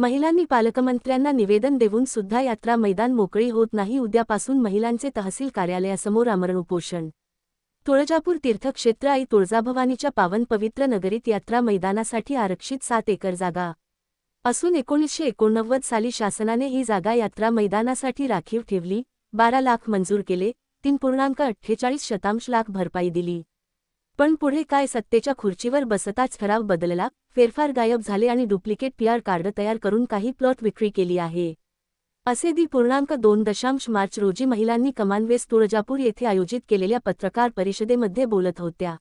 महिलांनी पालकमंत्र्यांना निवेदन देऊन सुद्धा यात्रा मैदान मोकळी होत नाही. उद्यापासून महिलांचे तहसील कार्यालयासमोर आमरण उपोषण तुळजापूर तीर्थक्षेत्र आई तुळजाभवानीच्या पावन पवित्र नगरीत यात्रा मैदानासाठी आरक्षित सात एकर जागा. असून एकोणीसशे एकोणनव्वद साली शासनाने ही जागा यात्रा मैदानासाठी राखीव ठेवली. बारा लाख मंजूर केले. तीन पूर्णांक अठ्ठेचाळीस शतांश लाख भरपाई दिली. पण पुढे काय सत्तेच्या खुर्चीवर बसताच ठराव बदलला? फेरफार गायब झाले आणि डुप्लिकेट पीआर कार्ड तयार करून काही प्लॉट विक्री केली आहे. असे दी पूर्णांक दोन दशांश मार्च रोजी महिलांनी कमानवेस तुळजापूर येथे आयोजित केलेल्या पत्रकार परिषदेमध्ये बोलत होत्या.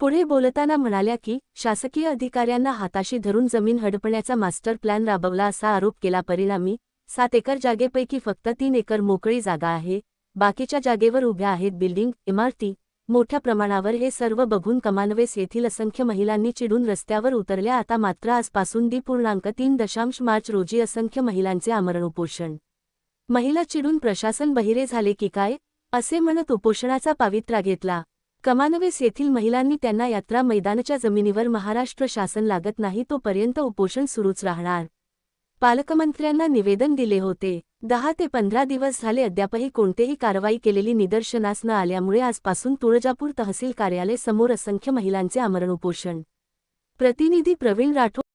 पुढे बोलताना म्हणाल्या की शासकीय अधिकाऱ्यांना हाताशी धरून जमीन हडपण्याचा मास्टर प्लॅन राबवला असा आरोप केला. परिणामी सात एकर जागेपैकी फक्त तीन एकर मोकळी जागा आहे. बाकीच्या जागेवर उभ्या आहेत बिल्डिंग इमारती मोठ्या प्रमाणावर हे सर्व बघून कमानवेस येथील असंख्य महिलांनी चिडून रस्त्यावर उतरल्या आता मात्र आजपासून दी पूर्णांक तीन दशांश मार्च रोजी असंख्य महिलांचे आमरण उपोषण महिला चिडून प्रशासन बहिरे झाले की काय? असे म्हणत उपोषणाचा पावित्रा घेतला. कमानवेस येथील महिलांनी त्यांना यात्रा मैदानाच्या जमिनीवर महाराष्ट्र शासन लागत नाही तोपर्यंत उपोषण सुरूच राहणार. पालकमंत्र्यांना निवेदन दिले होते. दहा ते पंधरा दिवस झाले अद्यापही कोणतेही कारवाई केलेली निदर्शनास न आल्यामुळे आजपासून तुळजापूर तहसील कार्यालय समोर असंख्य महिलांचे आमरण उपोषण प्रतिनिधी प्रवीण राठोड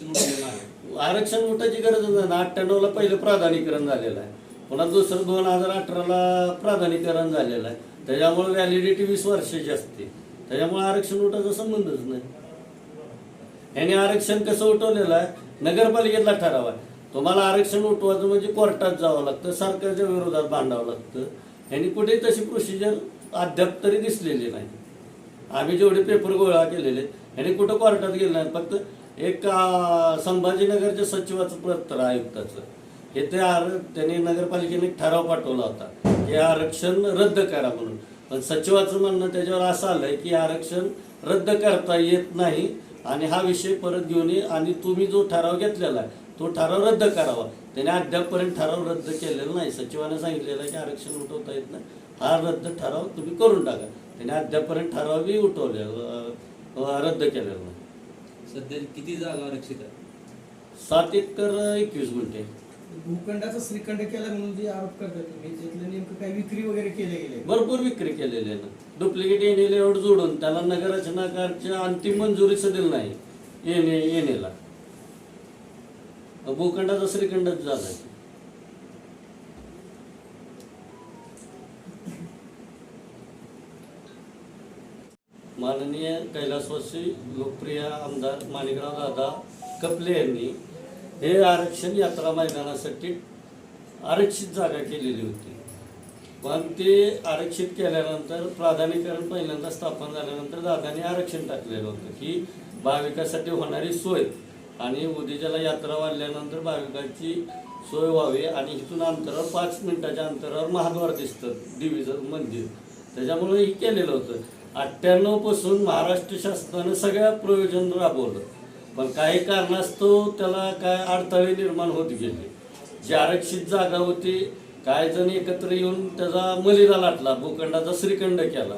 आरक्षण उठायची गरज नाही. ना अठ्ठ्याण्णवला पहिलं प्राधान्यकरण झालेलं आहे. पुन्हा दुसरं दोन हजार अठराला प्राधान्यकरण झालेलं आहे. त्याच्यामुळे व्हॅलिडिटी वीस वर्षाची असते. त्याच्यामुळे आरक्षण उठायचा संबंधच नाही. याने आरक्षण कसं उठवलेलं आहे? नगरपालिकेतला ठराव आहे. तुम्हाला आरक्षण उठवायचं म्हणजे कोर्टात जावं लागतं सरकारच्या विरोधात भांडावं लागतं. यांनी कुठेही तशी प्रोसिजर अद्याप तरी दिसलेली नाही. आम्ही जेवढे पेपर गोळा केलेले यांनी कुठं कोर्टात गेले नाही. फक्त एक संभाजीनगरच्या सचिवाचं पत्र आयुक्ताचं. हे ते आर त्यांनी नगरपालिकेने ठराव पाठवला होता हे आरक्षण रद्द करा म्हणून. पण सचिवाचं म्हणणं त्याच्यावर असं आलंय की आरक्षण रद्द करता येत नाही आणि हा विषय परत घेऊन ये आणि तुम्ही जो ठराव घेतलेला आहे तो ठराव रद्द करावा. त्याने अद्यापपर्यंत ठराव रद्द केलेला नाही. सचिवाने सांगितलेलं आहे की आरक्षण उठवता येत नाही. हा रद्द ठराव तुम्ही करून टाका. त्याने अद्यापपर्यंत ठरावही उठवले रद्द केलेला नाही. सध्या किती जागा आरक्षित आहे सात एकर एकवीस गुंठे. भूखंडाचा श्रीखंड केला म्हणून जे आरोप करतात तुम्ही त्यातलं नेमकं काही विक्री वगैरे केले गेले भरपूर विक्री केलेली आहे ना. डुप्लिकेट येणे एवढं जोडून त्याला नगररचनाकारच्या अंतिम मंजुरीच दिलं नाही. येणे येणेला. भूखंडाचा श्रीखंडच झालाय. माननीय कैलासवासी लोकप्रिय आमदार माणिकराव दादा कपले यांनी हे आरक्षण यात्रा मैदानासाठी आरक्षित जागा केलेली होती. पण ते आरक्षित केल्यानंतर प्राधान्यकरण पहिल्यांदा स्थापन झाल्यानंतर दादाने आरक्षण टाकलेलं होतं की भाविकासाठी होणारी सोय आणि उद्याच्याला यात्रा वाढल्यानंतर भाविकांची सोय व्हावी आणि इथून अंतरावर पाच मिनिटाच्या अंतरावर महाद्वार दिसतं देवीचं मंदिर. त्याच्यामुळे हे केलेलं होतं. अठ्ठ्याण्णवपासून महाराष्ट्र शासनानं सगळ्या प्रयोजन राबवलं. पण काही कारणास्तव त्याला काय अडथळे निर्माण होत गेले. जी आरक्षित जागा होती काही जण एकत्र येऊन त्याचा मलिदा लाटला भूखंडाचा श्रीखंड केला.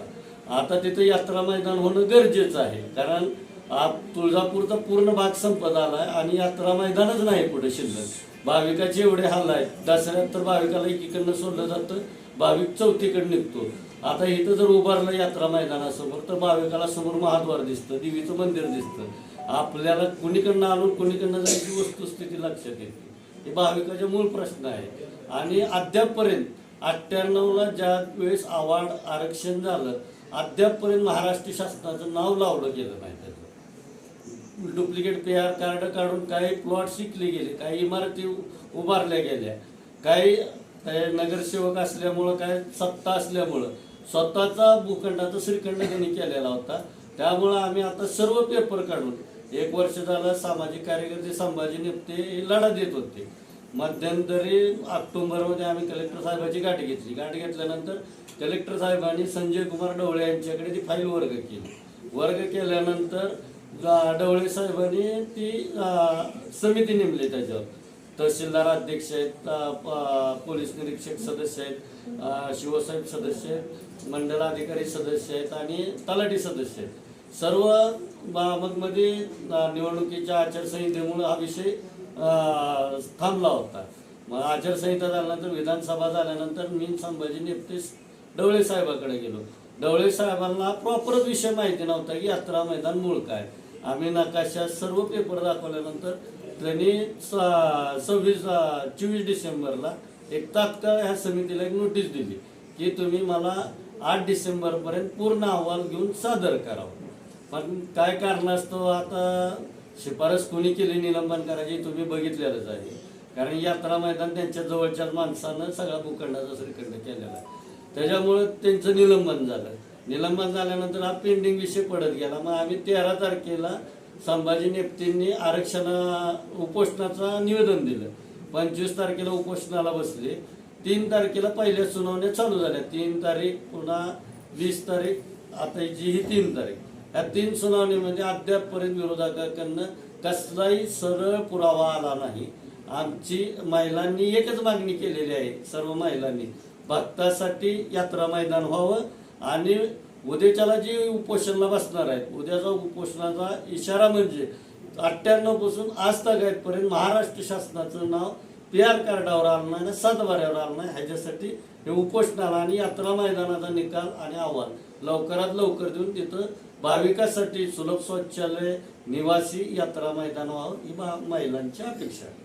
आता तिथं यात्रा मैदान होणं गरजेचं आहे. कारण आप तुळजापूरचा पूर्ण भाग संपत आलाय आणि यात्रा मैदानच नाही पुढे शिल्लक. भाविकाचे एवढे हाल आहेत. दसऱ्यात तर भाविकाला एकीकडनं सोडलं जातं भाविक चौथीकडे निघतो. आता इथं जर उभारलं यात्रा मैदानासमोर तर भाविकाला समोर महाद्वार दिसतं देवीचं मंदिर दिसतं. आपल्याला कुणीकडनं आणून कुणीकडनं जायची वस्तुस्थिती लक्षात येते. हे भाविकाचे मूळ प्रश्न आहे. आणि अद्यापपर्यंत अठ्ठ्याण्णवला ज्या वेळेस आवाड आरक्षण झालं अद्यापपर्यंत महाराष्ट्र शासनाचं नाव लावलं गेलं नाही त्याचं. डुप्लिकेट पी आर कार्ड काढून काही प्लॉट शिकले गेले काही इमारती उभारल्या गेल्या काही काही नगरसेवक असल्यामुळं काय सत्ता असल्यामुळं स्वतःचा भूखंडाचा श्रीखंड त्यांनी केलेला होता. त्यामुळं आम्ही आता सर्व पेपर काढून एक वर्ष झालं सामाजिक कार्यकर्ते संभाजी नेपते लढा देत होते. मध्यंतरी ऑक्टोबरमध्ये आम्ही कलेक्टर साहेबाची गाठ घेतली. गाठ घेतल्यानंतर कलेक्टर साहेबांनी संजय कुमार डवळे यांच्याकडे ती फाईल वर्ग केली. वर्ग केल्यानंतर डवळे साहेबांनी ती समिती नेमली त्याच्यावर. तहसीलदार अध्यक्ष आहेत प- पोलीस निरीक्षक सदस्य आहेत शिवसाहेब सदस्य आहेत मंडलाधिकारी सदस्य आहेत आणि तलाठी सदस्य आहेत. सर्व बाबतमध्ये निवडणुकीच्या आचारसंहितेमुळे हा विषय थांबला होता. मग आचारसंहिता झाल्यानंतर विधानसभा झाल्यानंतर मी संभाजी नेपतेस डवळे साहेबाकडे गेलो. डवळे साहेबांना प्रॉपरच विषय माहिती नव्हता की यात्रा मैदान मूळ काय. आम्ही नकाशा सर्व पेपर दाखवल्यानंतर त्यांनी स- सव्वीस चोवीस डिसेंबरला एक तात्काळ ह्या समितीला एक नोटीस दिली की तुम्ही मला आठ डिसेंबरपर्यंत पूर्ण अहवाल घेऊन सादर करावा. पण काय कारणास्तव आता शिफारस कोणी केली निलंबन करायची तुम्ही बघितलेलंच आहे. कारण यात्रा मैदान त्यांच्या जवळच्याच माणसानं सगळा भूखंडाचा श्रीखंड केलेला आहे. त्याच्यामुळं त्यांचं निलंबन झालं. निलंबन झाल्यानंतर हा पेंडिंग विषय पडत गेला. मग आम्ही तेरा तारखेला संभाजी नेपतींनी आरक्षण उपोषणाचं निवेदन दिलं. पंचवीस तारखेला उपोषणाला बसले. तीन तारखेला पहिल्या सुनावण्या चालू झाल्या. तीन तारीख पुन्हा वीस तारीख आता जी ही तीन तारीख. या तीन सुनावणी म्हणजे अद्यापपर्यंत विरोधकांकडनं कसलाही सरळ पुरावा आला नाही. आमची महिलांनी एकच मागणी केलेली आहे सर्व महिलांनी. भक्तासाठी यात्रा मैदान व्हावं आणि उद्याच्याला जी उपोषणाला बसणार आहेत उद्याचा उपोषणाचा इशारा म्हणजे अठ्ठ्याण्णवपासून आज पर्यंत महाराष्ट्र शासनाचं नाव पी आर कार्डावर आलं नाही आणि सातबाऱ्यावर आलं नाही. ह्याच्यासाठी हे उपोषणाला आणि यात्रा मैदानाचा निकाल आणि अहवाल लवकरात लवकर देऊन तिथं भाविकासाठी सुलभ शौचालय निवासी यात्रा मैदान व्हावं ही महिलांची अपेक्षा आहे.